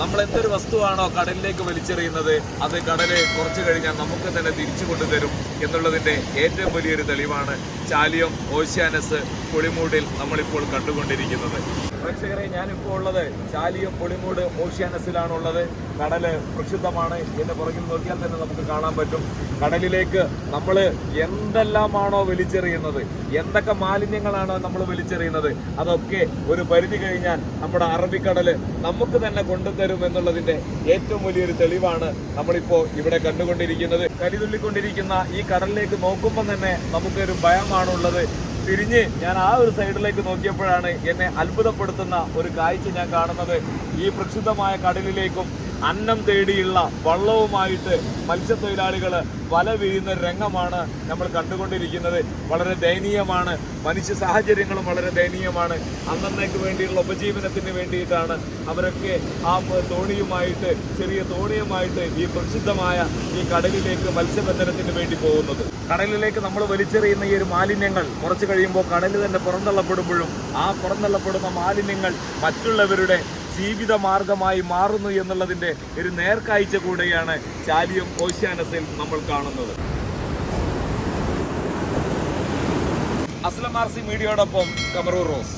നമ്മൾ എന്തൊരു വസ്തുവാണോ കടലിലേക്ക് വലിച്ചെറിയുന്നത് അത് കടൽ കുറച്ചു കഴിഞ്ഞാൽ നമുക്ക് തന്നെ തിരിച്ചു കൊണ്ടുതരും എന്നുള്ളതിന്റെ ഏറ്റവും വലിയൊരു തെളിവാണ് ചാലിയം ഓഷ്യാനസ് പുളിമൂടിൽ നമ്മളിപ്പോൾ കണ്ടുകൊണ്ടിരിക്കുന്നത്. പ്രേക്ഷകരെ ഞാനിപ്പോൾ ഉള്ളത് ചാലിയം പുളിമൂട് ഓഷ്യാനസിലാണുള്ളത്. കടൽ പ്രക്ഷുബ്ധമാണ്. എന്ന് പുറകിൽ നോക്കിയാൽ തന്നെ നമുക്ക് കാണാൻ പറ്റും. കടലിലേക്ക് നമ്മൾ എന്തെല്ലാമാണോ വലിച്ചെറിയുന്നത്? എന്തൊക്കെ മാലിന്യങ്ങളാണോ നമ്മൾ വലിച്ചെറിയുന്നത്? അതൊക്കെ ഒരു പരിധി കഴിഞ്ഞാൽ നമ്മുടെ അറബിക്കടൽ നമുക്ക് തന്നെ കൊണ്ടുതരും എന്നുള്ളതിന്റെ ഏറ്റവും വലിയൊരു തെളിവാണ് നമ്മളിപ്പോ ഇവിടെ കണ്ടുകൊണ്ടിരിക്കുന്നത്. കരിതുള്ളിക്കൊണ്ടിരിക്കുന്ന ഈ കടലിലേക്ക് നോക്കുമ്പോൾ തന്നെ നമുക്കൊരു ഭയമാണുള്ളത്. തിരിഞ്ഞ് ഞാൻ ആ ഒരു സൈഡിലേക്ക് നോക്കിയപ്പോഴാണ് എന്നെ അത്ഭുതപ്പെടുത്തുന്ന ഒരു കാഴ്ച ഞാൻ കാണുന്നത്. ഈ പ്രക്ഷുബ്ധമായ കടലിലേക്കും അന്നം തേടിയുള്ള വള്ളവുമായിട്ട് മത്സ്യത്തൊഴിലാളികൾ വല വീഴുന്ന രംഗമാണ് നമ്മൾ കണ്ടുകൊണ്ടിരിക്കുന്നത്. വളരെ ദയനീയമാണ്. മനുഷ്യ സാഹചര്യങ്ങളും വളരെ ദയനീയമാണ്. അന്നേക്ക് വേണ്ടിയുള്ള ഉപജീവനത്തിന് വേണ്ടിയിട്ടാണ് അവരൊക്കെ ആ തോണിയുമായിട്ട് ചെറിയ തോണിയുമായിട്ട് ഈ പ്രസിദ്ധമായ ഈ കടലിലേക്ക് മത്സ്യബന്ധനത്തിന് വേണ്ടി പോകുന്നത്. കടലിലേക്ക് നമ്മൾ വലിച്ചെറിയുന്ന ഈ ഒരു മാലിന്യങ്ങൾ കുറച്ച് കഴിയുമ്പോൾ കടലിൽ തന്നെ പുറന്തള്ളപ്പെടുമ്പോഴും ആ പുറന്തള്ളപ്പെടുന്ന മാലിന്യങ്ങൾ മറ്റുള്ളവരുടെ ജീവിത മാർഗമായി മാറുന്നു എന്നുള്ളതിന്റെ ഒരു നേർക്കാഴ്ച കൂടെയാണ് ചാലിയം ഓഷ്യാനസിൽ നമ്മൾ കാണുന്നത്. അസ്ലം ആർ സി മീഡിയയോടൊപ്പം കമറൂർ റോസ്.